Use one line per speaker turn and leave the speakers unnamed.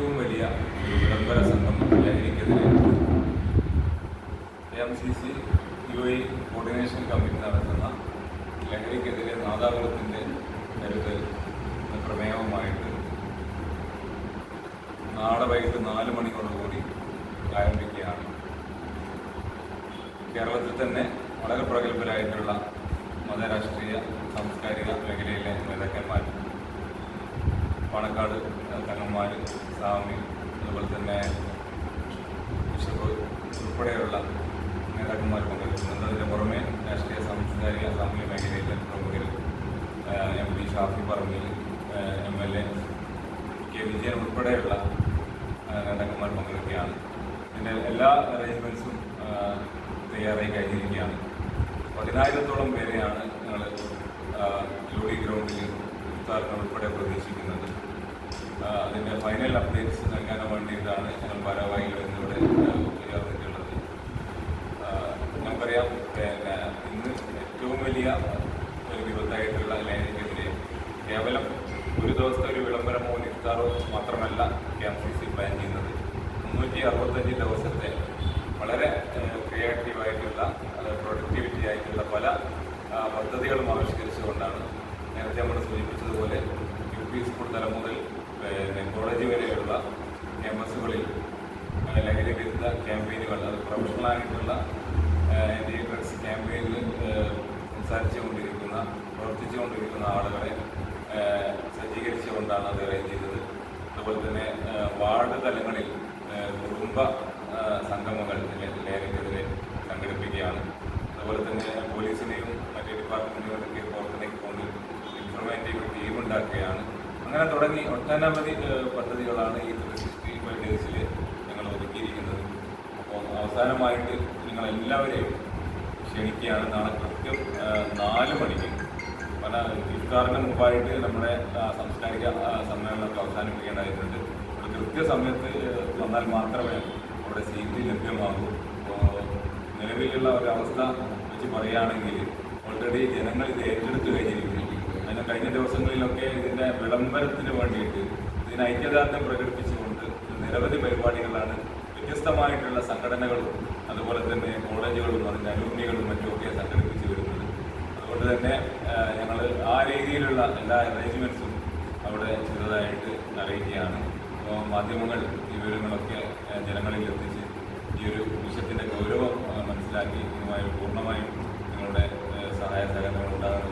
ഏറ്റവും വലിയ വിളംബര സംഘം ലഹരിക്കെതിരെ A M C C U I coordination committee നടത്തുന്ന ലഹരിക്കെതിരെ നാദാപുരത്തിന്റെ കരുതൽ പ്രമേയവുമായിട്ട് നാളെ വൈകിട്ട് നാല് മണിയോടുകൂടി ആരംഭിക്കുകയാണ്. കേരളത്തിൽ തന്നെ വളരെ പ്രഗത്ഭരായിട്ടുള്ള മതരാഷ്ട്രീയ സാംസ്കാരിക മേഖലയിലെ നേതാക്കന്മാർ പാണക്കാട് തങ്ങന്മാർ സ്വാമി അതുപോലെ തന്നെ ഉൾപ്പെടെയുള്ള നേതാക്കന്മാർ പങ്കെടുക്കുന്നുണ്ട്. അതിന് പുറമെ രാഷ്ട്രീയ സാംസ്കാരിക സാമൂഹ്യ മേഖലയിലെ പ്രമുഖർ M P Shafi Parambil M L A K Vijayan ഉൾപ്പെടെയുള്ള നേതാക്കന്മാർ പങ്കെടുക്കുകയാണ്. ഇതിന്റെ എല്ലാ അറേഞ്ച്മെന്റ്സും തയ്യാറായി കഴിഞ്ഞിരിക്കുകയാണ്. പതിനായിരത്തോളം പേരെയാണ് ഞങ്ങൾ ജോലി ഗ്രൗണ്ടിൽ ഉൾപ്പെടെ പ്രതീക്ഷിക്കുന്നത്. അതിന്റെ ഫൈനൽ അപ്ഡേറ്റ്സ് നൽകാൻ വേണ്ടിയിട്ടാണ് ഞങ്ങൾ ചേർന്നിട്ടുള്ളത് ആ, നമുക്കറിയാം പിന്നെ ഇന്ന് ഏറ്റവും വലിയ ഒരു വിപത്തായിട്ടുള്ള ലൈനിക്കെതിരെ കേവലം ഒരു ദിവസത്തെ ഒരു വിളംബരമോ ഇഫ്താറോ മാത്രമല്ല K M C C plan ചെയ്യുന്നത്. മുന്നൂറ്റി അറുപത്തഞ്ച് ദിവസത്തെ വളരെ ക്രിയേറ്റീവായിട്ടുള്ള പ്രൊഡക്ടിവിറ്റി ആയിട്ടുള്ള പല പദ്ധതികളും ആവിഷ്കരിച്ചുകൊണ്ടാണ് നേരത്തെ നമ്മൾ സൂചിപ്പിച്ചതുപോലെ യു പി സ്കൂൾ തലം മുതൽ പിന്നെ കോളേജ് വരെയുള്ള ക്യാമ്പസുകളിൽ ലഹരി വിരുദ്ധ ക്യാമ്പയിനുകൾ അത് പ്രൊഫഷണലായിട്ടുള്ള എന്റെ ഡ്രഗ്സ് ക്യാമ്പയിനിൽ സംസാരിച്ചുകൊണ്ടിരിക്കുന്ന പ്രവർത്തിച്ചുകൊണ്ടിരിക്കുന്ന ആളുകളെ സജ്ജീകരിച്ചുകൊണ്ടാണ് അത് അറേഞ്ച് ചെയ്തത്. അതുപോലെ തന്നെ വാർഡ് തലങ്ങളിൽ കുടുംബ സംഗമങ്ങൾ ലഹരിക്കെതിരെ സംഘടിപ്പിക്കുകയാണ്. അതുപോലെ തന്നെ പോലീസിനെയും മറ്റ് ഡിപ്പാർട്ട്മെന്റുകളൊക്കെ കൊണ്ട് ഇൻഫർമേറ്റീവ് ടീം ഉണ്ടാക്കുകയാണ്. അങ്ങനെ തുടങ്ങി ഒട്ടനവധി പദ്ധതികളാണ് ഈ ത്രീ സിക്സ്റ്റി ഫൈവ് ഡേയ്സിൽ ഞങ്ങൾ ഒതുക്കിയിരിക്കുന്നത്. അപ്പോൾ അവസാനമായിട്ട് നിങ്ങളെല്ലാവരെയും നാളെ കൃത്യം നാല് മണിക്ക്. പല ഇഫ്താറിന് മുമ്പായിട്ട് നമ്മുടെ സാംസ്കാരിക സമ്മേളനമൊക്കെ അവസാനിപ്പിക്കേണ്ടതായിട്ടുണ്ട്. കൃത്യസമയത്ത് വന്നാൽ മാത്രമേ അവിടെ സീറ്റ് ലഭ്യമാകൂ. നിലവിലുള്ള ഒരവസ്ഥ വെച്ച് പറയുകയാണെങ്കിൽ ഓൾറെഡി ജനങ്ങൾ ഇത് ഏറ്റെടുത്തു കഴിഞ്ഞിരിക്കുന്നു. അതിന് കഴിഞ്ഞ ദിവസങ്ങളിലൊക്കെ ഇതിന്റെ വിളംബരത്തിന് വേണ്ടിയിട്ട് ഇതിന് ഐക്യദാർഢ്യം പ്രകടിപ്പിച്ചുകൊണ്ട് നിരവധി പരിപാടികളാണ് വ്യത്യസ്തമായിട്ടുള്ള സംഘടനകളും അതുപോലെ തന്നെ കോളേജുകളും അതിന്റെ അലൂമിനികളും മറ്റുമൊക്കെ സംഘടിപ്പിച്ചു വരുന്നത്. അതുകൊണ്ട് തന്നെ ഞങ്ങൾ ആ രീതിയിലുള്ള എല്ലാ അറേഞ്ച്മെന്റ്സും അവിടെ ചെറുതായിട്ട് അറിയിക്കുകയാണ്. അപ്പോൾ മാധ്യമങ്ങൾ ഈ വിവരങ്ങളൊക്കെ ജനങ്ങളിൽ എത്തിച്ച് ഈ ഒരു വിഷയത്തിന്റെ ഗൗരവം മനസ്സിലാക്കി ഇതുമായി പൂർണമായും നിങ്ങളുടെ സഹായ സഹകരണങ്ങൾ അഭ്യർത്ഥിക്കുകയാണ്